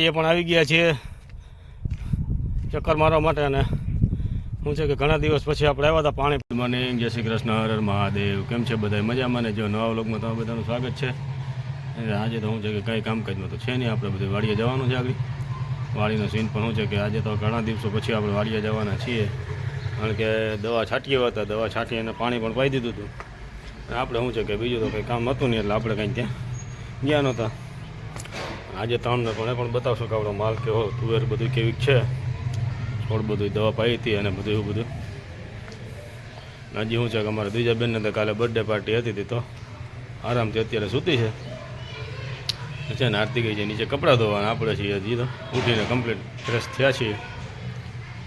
ગાડીએ પણ આવી ગયા છીએ ચક્કર મારવા માટે અને શું છે કે ઘણા દિવસ પછી આપણે આવ્યા હતા પાણી. મને જય શ્રી કૃષ્ણ, હર હર મહાદેવ. કેમ છે બધા મજામાં ને? જો નવા વ્લોગમાં તમારા બધાનું સ્વાગત છે. આજે તો શું છે કે કંઈ કામકાજમાં તો છે નહીં. આપણે બધું વાડીએ જવાનું છે આગળ. વાડીનો સીન પણ શું છે કે આજે તો ઘણા દિવસો પછી આપણે વાડીએ જવાના છીએ. કારણ કે દવા છાંટીએ હતા. દવા છાંટી અને પાણી પણ પાઈ દીધું હતું. આપણે શું છે કે બીજું તો કંઈ કામ હતું નહીં. એટલે આપણે કંઈ ત્યાં ગયા નહોતા. આજે તમને એ પણ બતાવશો કે આપણો માલ કેવો, તુવેર બધું કેવી છે. છોડ બધું દવા પાઈ હતી અને બધું એવું બધું. હજી શું છે કે અમારા બીજા બેનને તો કાલે બર્થડે પાર્ટી હતી તી તો. આરામથી અત્યારે સૂતી છે. છે ને આરતી ગઈ છે, નીચે કપડાં ધોવાના, આપણે છીએ હજી તો. ઉઠીને કમ્પ્લીટ ફ્રેશ થયા છીએ.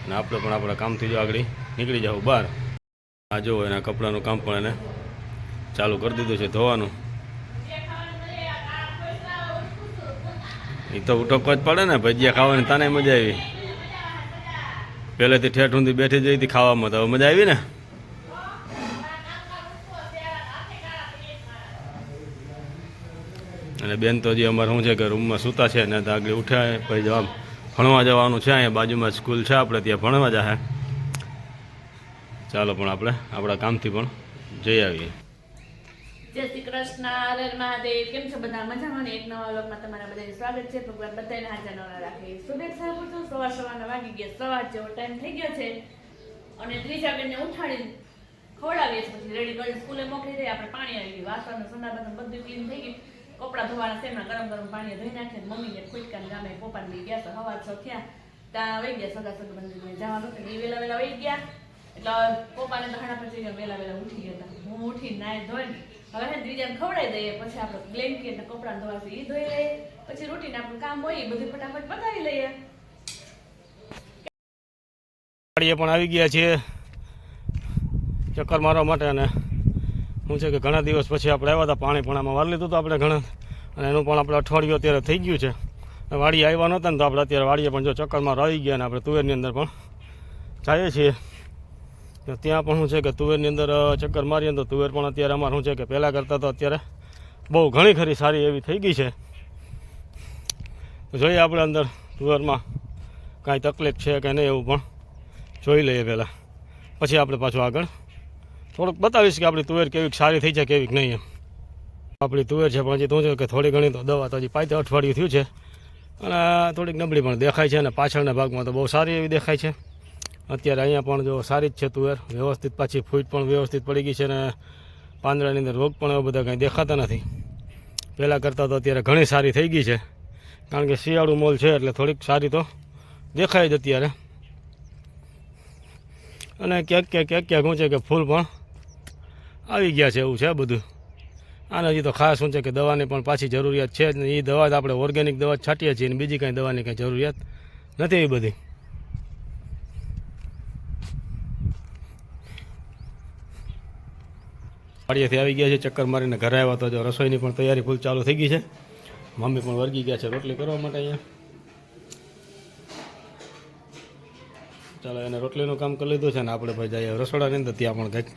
અને આપણે પણ આપણા કામથી જો આગળ નીકળી જાવ બહાર. આ જો એના કપડાનું કામ પણ એને ચાલુ કરી દીધું છે ધોવાનું. એ તો ઉઠકવા જ પડે ને, ભજીયા ખાવાની તને મજા આવી. પહેલેથી ઠેઠ ઊંધી બેઠી જઈ હતી ખાવામાં, તો મજા આવી ને? અને બેન તો હજી અમારે શું છે કે રૂમમાં સૂતા છે ને આગળ ઉઠ્યા પછી જવા ભણવા જવાનું છે અહીંયા, બાજુમાં સ્કૂલ છે આપણે, ત્યાં ભણવા જાય ચાલો પણ આપણે, આપણા કામથી પણ જઈ આવીએ. જય શ્રી કૃષ્ણ, હર મહાદેવ. કેમ છો બધા? મજામાં એક નવા વ્લોગમાં તમારા બધાને સ્વાગત છે. ભગવાન બધાને હાજર નવરા રાખે. શુભેચ્છા આપું છું. સવાર સવારના વાગી ગયા. સવાર જેવો ટાઈમ થઈ ગયો છે. અને ત્રીજા બેનને ઉઠાડીને ખવડાવીએ છીએ. પછી રેડી કરીને સ્કૂલે મોકલી દઈએ. આપણે પાણી આવી ગયું. વાસણ સંડા બાસણ બધું ક્લીન થઈ ગયું. કપડાં ધોવાના છે. એમના ગરમ ગરમ પાણી ધોઈ નાખીએ મમ્મીને ખુટકાને ગામે પપ્પાને લઈ ગયા તો હવા છ થયા. ત્યાં વહી ગયા સગા સગા જવાનું હતું. એ વહેલા વહેલા વહી ગયા. એટલે પપ્પાને તો હાડા પછી વહેલા વહેલા ઉઠી ગયા હતા. હું ઉઠી નાય ધોઈને હવે હે ખવડાવી દઈએ, પછી આપણે બ્લેન્કેટ ને કપડાં ધોવા એ ધોઈ લઈએ, પછી રૂટીન આપણું કામ હોય એ બધું ફટાફટ બતાવી લઈએ. પણ આવી ગયા છીએ. ચક્કર મારવા માટે અને શું છે કે ઘણા દિવસ પછી આપણે આવ્યા હતા, પાણી પણ આમાં વાર લીધું હતું આપણે ઘણા. અને એનું પણ આપણે અઠવાડિયું અત્યારે થઈ ગયું છે. વાડી આવ્યા નહોતા ને તો આપણે અત્યારે વાડીએ પણ જો ચક્કરમાં આવી ગયા ને આપણે તુવેરની અંદર પણ જઈએ છીએ. તો ત્યાં પણ શું છે કે તુવેરની અંદર ચક્કર મારીએ તો તુવેર પણ અત્યારે અમારે શું છે કે પહેલાં કરતાં તો અત્યારે બહુ ઘણી ખરી સારી એવી થઈ ગઈ છે. જોઈએ આપણે અંદર તુવેરમાં કાંઈ તકલીફ છે કે નહીં એવું પણ જોઈ લઈએ પહેલાં. પછી આપણે પાછું આગળ. થોડુંક બતાવીશ કે આપણી તુવેર કેવી સારી થઈ છે, કેવીક નહીં એમ. આપણી તુવેર છે પણ હજી તું છે કે થોડી ઘણી તો દવા તો હજી પાયતે અઠવાડિયું થયું છે. અને થોડીક નબળી પણ દેખાય છે અને પાછળના ભાગમાં તો બહુ સારી એવી દેખાય છે. અત્યારે અહીંયા પણ જો સારી જ છે તુવેર. વ્યવસ્થિત પાછી ફૂટ પણ વ્યવસ્થિત પડી ગઈ છે અને પાંદડાની અંદર રોગ પણ એવા બધા કંઈ દેખાતા નથી. પહેલાં કરતાં તો અત્યારે ઘણી સારી થઈ ગઈ છે. કારણ કે શિયાળુ મોલ છે એટલે થોડીક સારી તો દેખાય જ અત્યારે. અને ક્યાંક ક્યાંક ક્યાંક ક્યાંક શું છે કે ફૂલ પણ આવી ગયા છે એવું છે બધું. આને હજી તો ખાસ શું છે કે દવાની પણ પાછી જરૂરિયાત છે જ ને. એ દવા જ આપણે ઓર્ગેનિક દવા છાંટીએ છીએ અને બીજી કાંઈ દવાની કાંઈ જરૂરિયાત નથી એ બધી. વાડીએથી આવી ગયા છે ચક્કર મારીને ઘરે આવ્યા તો જો રસોઈની પણ તૈયારી ફૂલ ચાલુ થઈ ગઈ છે. મમ્મી પણ વર્ગી ગયા છે રોટલી કરવા માટે અહીંયા. ચાલો એને રોટલીનું કામ કરી લીધું છે ને આપણે ભાઈ જઈએ રસોડાની અંદર ત્યાં પણ કંઈક.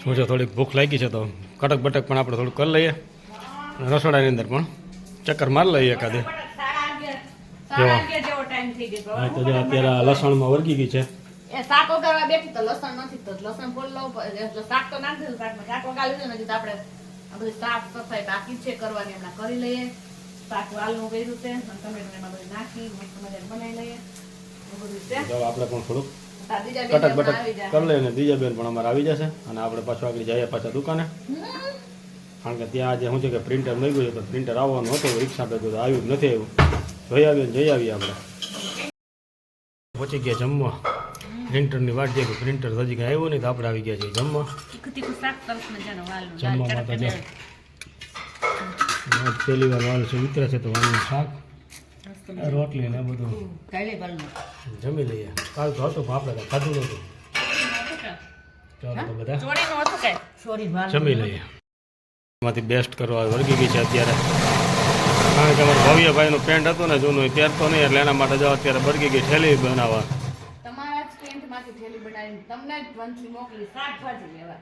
શું છે થોડીક ભૂખ લાગી છે તો કટક બટક પણ આપણે થોડુંક કરી લઈએ. અને રસોડાની અંદર પણ ચક્કર મારી લઈએ એકાદે. જો. અત્યારે લસણમાં વર્ગી ગઈ છે. શાક વગાડવા બેઠી તો લસણ નથી તો લસણ ફોલ લઉં. એટલે શાક તો નાખી દીધું શાકમાં શાક વગાડી દીધું ને હજી તો આપણે આ બધી સાફ સફાઈ બાકી છે કરવાની હમણાં કરી લઈએ. શાક વાલનું કર્યું છે ટમેટું ને એમાં બધું નાખી મસ્ત મજાનું બનાવી લઈએ. બધું છે. આપણે પણ થોડુંક કટક બટક કરી લઈએ અને બીજા બેન પણ અમારે આવી જશે અને આપણે પાછું આગળ જઈએ પાછા દુકાને. કારણ કે ત્યાં આજે શું છે કે પ્રિન્ટર મળી ગયું છે તો પ્રિન્ટર આવવાનું હતું રિક્ષા ભેગું આવ્યું નથી આવ્યું જોઈ આવીએ ને જઈ આવીએ આપણે. પહોંચી ગયા જમવા. પ્રિન્ટરની વાટ છે કે પ્રિન્ટર હજી કાંઈ આવ્યો નહીં તો આપણે આવી ગયા છે જમવા. જમવા જમવામાં તો જો પહેલી વાર વાલ છે ઉતરે છે તો વાલનું શાક રોટલી ને બધું. જમી લઈએ. કાલ તો હતું પણ આપણે ખાધું નહોતું. ચાલો તો બધા. જમી લઈએ. એમાંથી બેસ્ટ કરવા વર્ગી ગઈ છે અત્યારે. કારણ કે અમારા ભવ્યભાઈનું પેન્ટ હતો ને જૂનું એ પહેરતો નહીં એટલે એના માટે જવા અત્યારે બળગી ગઈ ઠેલી બનાવવા. ટેન્ટમાંથી બનાવીને તમને જ વંશી મોકલી શાકભાજી લેવા.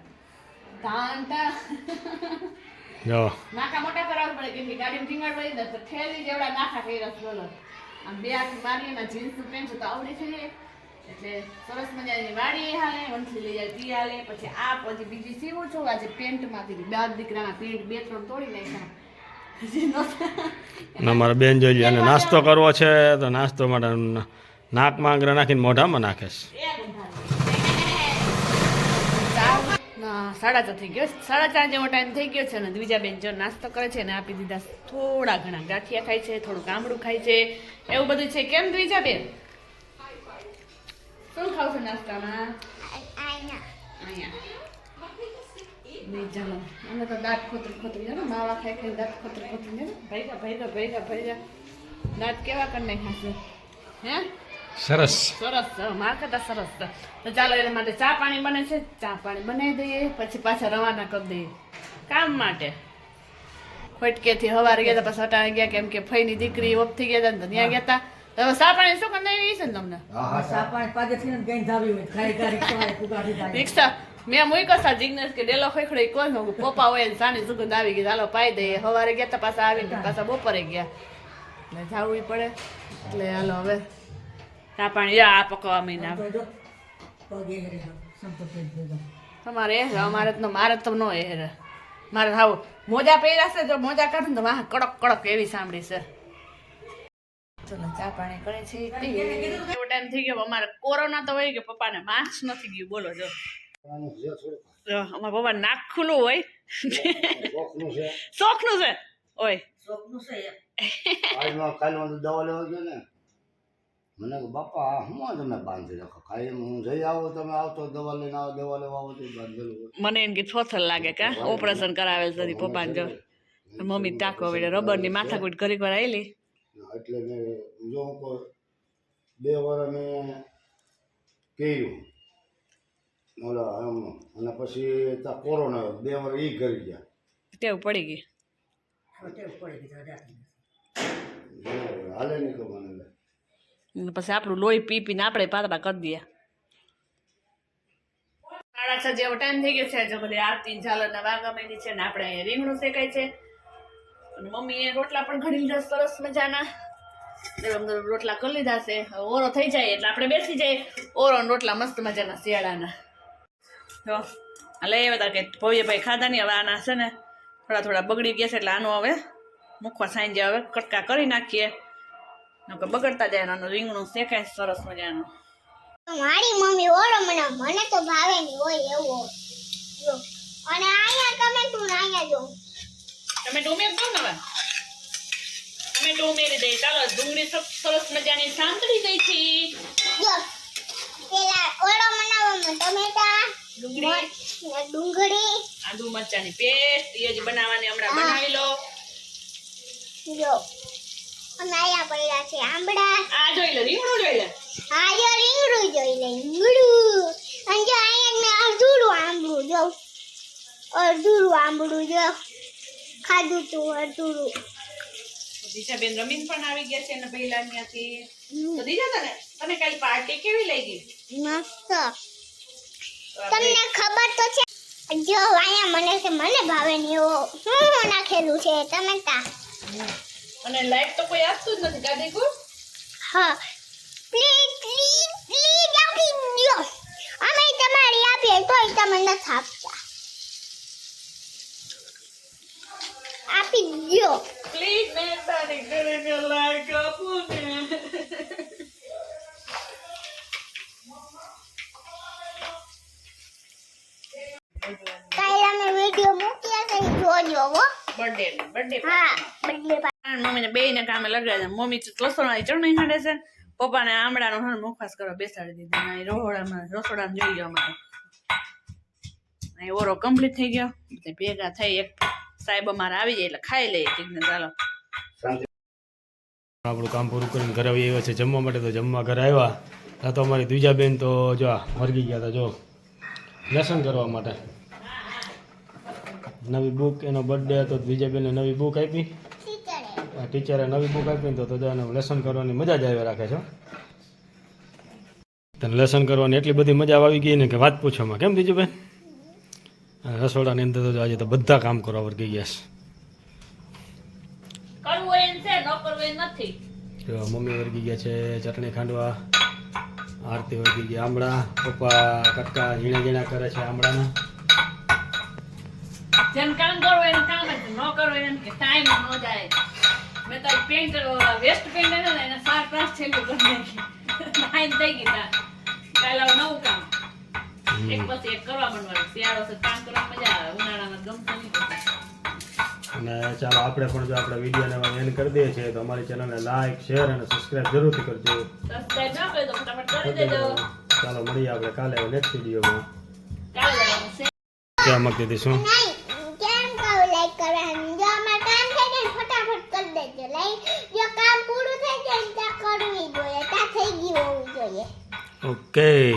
જો. નાકા મોટા કરાવવા પડે કેમ કે ગાડીમાં ટીંગાડવા ને તો ઠેલી જેવડા નાખા કર્યા રસ બોલો. આમ બે આખી મારી એના જીન્સનું પેન્ટ તો આવડી છે એટલે સરસ મજાની વાડી હાલે વંથલી લઈ જાય તી હાલે. પછી આ પછી બીજી સીવું છું આજે પેન્ટમાંથી બાર દીકરાના પેન્ટ બે ત્રણ તોડી નાખ્યા. અમારા બેન જોઈ લે અને નાસ્તો કરવો છે તો નાસ્તો માટે નાકમાં આંગળા નાખીને મોઢામાં નાખે છે. સાડા ચાર થઈ ગયો. સાડા ચાર જેવો ટાઈમ થઈ ગયો છે અને દ્વિજા બેન જો નાસ્તો કરે છે અને આપી દીધા થોડા ઘણા. ગાંઠિયા ખાય છે થોડું ગામડું ખાય છે. એવું બધું છે. કેમ દ્વિજા બેન? શું ખાવ છો નાસ્તામાં અમે તો દાંત ખોતરી ખોતરી માવા ખાઈ ખાઈ દાંત ખોતરી ખોતરી ને. ભાઈ ભૈગા ભૈગા ભૈગા દાંત કેવા કરી નાખ્યા છે? હે? સરસ. સરસ છે માર સરસ. તો ચાલો એના માટે ચા પાણી બને છે. ચા પાણી બનાવી દઈએ પછી પાછા રવાના કરી દઈએ. કામ માટે. ખોટકેથી હવારે ગયા હતા પછી હટાણે ગયા કેમ કે ફઈની દીકરી ઓપથી ગયા હતા ત્યાં ગયા હતા તો હવે ચા પાણી શું કરી દેવી છે ને તમને? સાપાણે કઈ ધાવી હોય ખાઈ રિક્ષા. મેં મૂક્યો સા જિગ્નેશ કે ડેલો ખોખડી કોણ હોવું પપ્પા હોય ને સાની સુગંધ આવી ગઈ ચાલો પાઈ દઈએ. સવારે ગયા હતા પાછા આવીને પાછા બપોરે ગયા. એટલે જાવું પડે. એટલે હાલો હવે ચા પાણી આ પકવા મહિના તો તમારે એ અમારે તો મારે તો ન એ. મારે હાવ મોજા પહેર્યા છે જો મોજા કાઢું તો વાહ કડક કડક એવી સાંભળી છે. ચલો ચા પાણી કરે છે એવો ટાઈમ થઈ ગયો અમારે કોરોના તો હોય કે પપ્પાને માસ્ક નથી ગયું બોલો જો. અમારા પપ્પા નાક ખુલ્લું હોય. શોખનું છે. ઓય. શોખનું છે એમ. આજમાં કાલમાં તો દવા લેવા ગયો ને. મને કહે બાપા હું તમે બાંધી રાખો? કાંઈ હું જઈ આવો તમે આવતો દવા લઈને આવો દવા લેવા આવો તો બાંધેલું. મને એમ કે છોથલ લાગે કા? ઓપરેશન કરાવેલ છે પપ્પાને જો. મમ્મી ટાકો વડે રબરની માથાકૂટ કરી કરી આવેલી એટલે મેં જો હું કોઈ બે વાર મેં કર્યું. ઓલા એમ અને પછી ત્યાં કોરોના બે વાર એ કરી ગયા. ટેવ પડી ગઈ. ટેવ પડી ગઈ હાલે નહીં તો મને. લે. અને પછી આપણું લોહી પી પીને આપણે પાતળા કરી દઈએ. સાડા છ જેવો ટાઈમ થઈ ગયો છે, જો બધી આરતી ઝાલરના વાગા માંડી છે ને આપણે રીંગણું શેકાય છે. અને મમ્મીએ રોટલા પણ ઘડી લીધા સરસ મજાના. રોટલા કરી લીધા છે. ઓરો થઈ જાય એટલે આપણે બેસી જઈએ. ઓરો રોટલા મસ્ત મજાના શિયાળાના. તો હાલે એ બધા કે ભવ્યભાઈ ખાધા નહીં હવે આના છે ને થોડા થોડા બગડી ગયા છે એટલે આનું હવે મૂકવા સાંજે હવે કટકા કરી નાખીએ. નકર બગડતા જાય આનું રીંગણું શેકાય સરસ મજાનું. મારી મમ્મી ઓળો મને મને તો ભાવે નહીં હોય એવો. અને અહીંયા તમે તું અહીંયા જો તમે ઉમેર દો ને તમે ઉમેરી દઈએ ચાલો ડુંગળી સર- સરસ મજાની સાંતળી દઈ છે. જો. પેલા ઓળો બનાવવામાં ટમેટા ડુંગળી. ડુંગળી. આદુ મરચાની પેસ્ટ એ જ બનાવવાની હમણાં બનાવી લો. જો. અહીંયા પડ્યા છે આંબળા. આ જોઈ લે રીંગણું જોઈ લે. હા જો રીંગણું જોઈ લે રીંગણું. અને જો અહીંયા મેં અડધું આંબળું જો. અડધું આંબળું જો. ખાધું તું અડધું દિશાબેન રમીન પણ આવી ગયા છે અને પહેલા ત્યાંથી. તો દીધા તને? તને કાલ પાર્ટી કેવી લાગી? મસ્ત. તમને ખબર તો છે. જો અહીંયા મને મને ભાવે નહીં એવો શું શું નાખેલું છે ટમેટા અને લાઈટ તો કોઈ આપતું જ નથી કાઢી કો હા. પ્લીઝ પ્લીઝ પ્લીઝ આપી દો અમે તમારી આપીએ તોય તમે નથી આપતા. આપી દો પ્લીઝ મહેરબાની કરીને લાઈટ આપો ને. કાલે અમે વીડિયો મૂક્યા છે જોજો હો. બર્થડે બર્થડે હા બદલે મમ્મીને બેયને કામે લગાડે છે મમ્મી લસણવાળી ચટણી ખાંડે છે. પપ્પાને આમળાનો હણ મુખવાસ કરવા બેસાડી દીધો. અને રોહોડામાં રસોડામાં જોઈ ગયો અમારે. ઓરો કમ્પ્લીટ થઈ ગયો. ભેગા થઈ એક સાહેબ અમારે આવી જાય એટલે ખાઈ લઈએ. ઠીક ને ચાલો. આપણું કામ પૂરું કરીને ઘરે આવી આવ્યા છે. જમવા માટે તો જમવા ઘરે આવ્યા. આ તો અમારી દ્વિજા બેન તો જો મરગી ગયા હતા જો. લેસન કરવા માટે. નવી બુક એનો બર્થડે હતો દ્વિજાબેને નવી બુક આપી. ટીચરે નવી બુક આપી તો તો એને લેસન કરવાની મજા જ આવી રાખે છે તને લેસન કરવાની એટલી બધી મજા આવી ગઈ ને કે વાત પૂછવામાં. કેમ દીજુભાઈ ભાઈ રસોડાની અંદર તો આજે તો બધા કામ કરવા વર્ગી ગયા છે. એમ મમ્મી વર્ગી ગયા છે ચટણી ખાંડવા આરતી વર્ગી ગયા આમળા પપ્પા કટકા ઝીણા ઝીણા કરે છે આમળાના. જેમ કામ કરો એનું કામ ન કરવું એમ કે ટાઈમ ન જાય. મેં તો પેન્ટ વેસ્ટ પેન્ટ ને એને સાત પાંચ છેલ્લું કરી નાખી. નાઈન થઈ ગઈ તા કાલે નવું કામ. એક પછી એક કરવા માંડવાનું શિયાળો છે કામ કરવા મજા આવે. ઉનાળામાં ગમતું નહીં અને ચાલો આપણે પણ જો આપણે વિડીયોને એન્ડ કરી દઈએ છીએ તો અમારી ચેનલને લાઈક શેર અને સબસ્ક્રાઇબ જરૂરથી કરજો. સબસ્ક્રાઇબ ના કર્યું તો ફટાફટ કરી કરી દેજો. દેજો. ચાલો મળીએ આપણે કાલે નેક્સ્ટ વિડીયોમાં ક્યાં માંગતી હતી શું નહીં કેમ કહું લાઈક કરવાનું જો અમાર કામ થઈ જાય ને ફટાફટ કરી દેજો લાઈક જો કામ પૂરું થઈ જાય ને ત્યાં કરવી જોઈએ ત્યાં થઈ ગયું હોવું જોઈએ ઓકે